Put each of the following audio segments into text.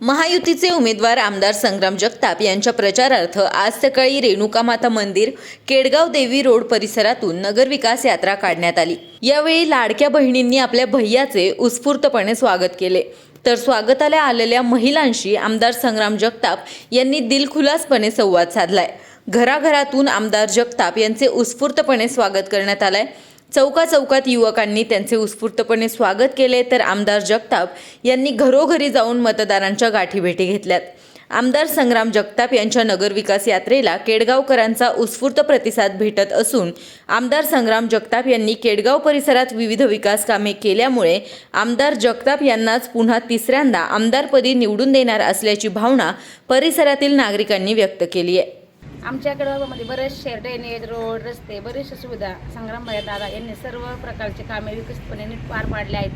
महायुतीचे उमेदवार आमदार संग्राम जगताप यांच्या प्रचारार्थ आज सकाळी रेणुकामाता मंदिर केडगाव देवी रोड परिसरातून नगरविकास यात्रा काढण्यात आली. यावेळी लाडक्या बहिणींनी आपल्या भैयाचे उत्स्फूर्तपणे स्वागत केले. तर स्वागताला आलेल्या महिलांशी आमदार संग्राम जगताप यांनी दिलखुलासपणे संवाद साधलाय. घराघरातून आमदार जगताप यांचे उत्स्फूर्तपणे स्वागत करण्यात आलंय. चौका चौकात युवकांनी त्यांचे उत्स्फूर्तपणे स्वागत केले तर आमदार जगताप यांनी घरोघरी जाऊन मतदारांच्या गाठीभेटी घेतल्यात. आमदार संग्राम जगताप यांच्या नगरविकास यात्रेला केडगावकरांचा उत्स्फूर्त प्रतिसाद भेटत असून आमदार संग्राम जगताप यांनी केडगाव परिसरात विविध विकास कामे केल्यामुळे आमदार जगताप यांनाच पुन्हा तिसऱ्यांदा आमदारपदी निवडून देणार असल्याची भावना परिसरातील नागरिकांनी व्यक्त केली आहे. आमच्याकडं मध्ये बरेचसे ड्रेनेज रोड रस्ते बरेचशा सुविधा संग्रामभाई दादा यांनी सर्व प्रकारचे कामे विकसितपणे नीट पार पाडले आहेत.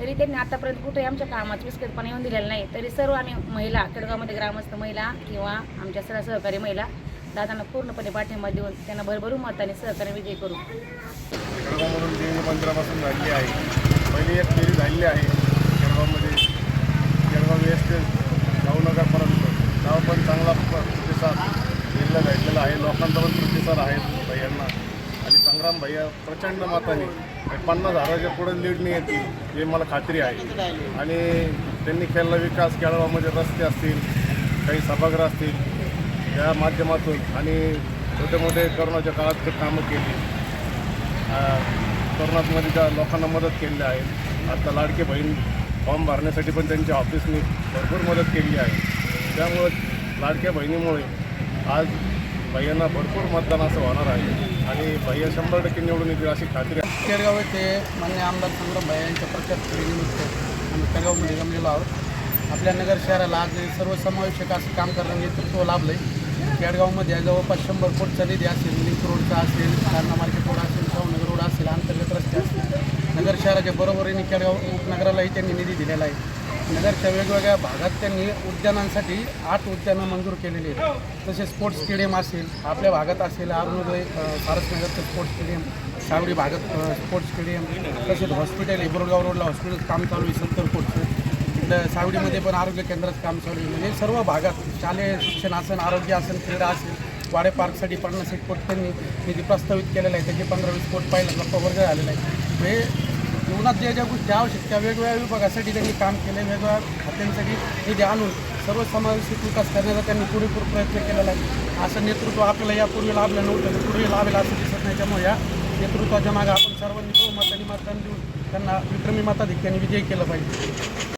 तरी त्यांनी आतापर्यंत कुठेही आमच्या कामात विस्कटपणे येऊन दिलेलं नाही. तरी सर्व आम्ही महिला केडगावमध्ये ग्रामस्थ महिला किंवा आमच्या सर्व सहकारी महिला दादांना पूर्णपणे पाठिंबा देऊन त्यांना भरभरून मताने सहकार्य विजय करू. देवी मंदिरापासून झालेली आहे पहिली एक फेरी झालेली आहे. केळगावमध्ये केळगाव वेस्ट गावनगरपर्यंत गाव पण चांगला प्रतिसाद. दिलेला भेटलेला आहे. लोकांचा पण प्रतिसाद आहेत भैयांना. आणि संग्राम भैया प्रचंड मताने पन्नास हजाराच्या पुढे नाही येतील हे मला खात्री आहे. आणि त्यांनी केलेला विकास केळावामध्ये म्हणजे रस्ते असतील काही सभागृह असतील या माध्यमातून आणि छोटे मोठे करोनाच्या काळात ते कामं केली. करोनामध्ये त्या लोकांना मदत केलेली आहे आता लाडके बहीण फॉर्म भरण्यासाठी पण त्यांच्या ऑफिसनी भरपूर मदत केली आहे. त्यामुळं लाडक्या बहिणीमुळे आज भैयांना भरपूर मतदान असं होणार आहे. आणि भैया शंभर टक्के निवडून येतील अशी खात्री आहे. केळगाव येथे मान्य आमदार संग्राम भाई यांच्या प्रचार फेरीनिमित्त आम्ही केळगावमध्ये जमलेलो आहोत. आपल्या नगर शहराला आज सर्वसमावेशक असं काम करण्याचं नेतृत्व लाभलं आहे केडगावमध्ये जवळपास शंभर फूटचा निधी असेल लिंक रोडचा असेल कारना मार्केट रोड असेल शाहूनगर रोड असेल अंतर्गत रस्ते असतील नगर शहराच्या बरोबरीने केडगाव उपनगरालाही त्यांनी निधी दिलेला आहे. नगरच्या वेगवेगळ्या भागात त्यांनी उद्यानांसाठी आठ उद्यानं मंजूर केलेली आहेत. तसेच स्पोर्ट्स स्टेडियम असेल आपल्या भागात असेल अरुणोदय सारसनगरचं स्पोर्ट्स स्टेडियम सावडी भागात स्पोर्ट्स स्टेडियम तसेच हॉस्पिटल आहे रोडला हॉस्पिटल काम चालू आहे सत्तर कोटचं. इथलं सावडीमध्ये पण आरोग्य केंद्रात काम चालू आहे. म्हणजे सर्व भागात शालेय शिक्षण असेल आरोग्य असेल क्रीडा असेल वाडे पार्कसाठी पन्नास एक कोट त्यांनी निधी प्रस्तावित केलेला आहे. त्याचे पंधरा वीस कोट पहिला गप्पा वर्ग झालेला आहे. म्हणजे जीवनात ज्या ज्या गोष्टी आवश्यक त्या वेगवेगळ्या विभागासाठी त्यांनी काम केले वेगवेगळ्या खात्यांसाठी निधी आणून सर्वसमावेशक विकास करण्याचा त्यांनी पुरेपूर प्रयत्न केलेला आहे. असं नेतृत्व आपल्याला यापूर्वी लाभलं नव्हतं पूर्वी लाभेल असं दिसत नाही. त्यामुळे या नेतृत्वाच्या मागे आपण सर्वांनी बहुमताने मतदान देऊन त्यांना विक्रमी मताधिक्याने विजयी केलं पाहिजे.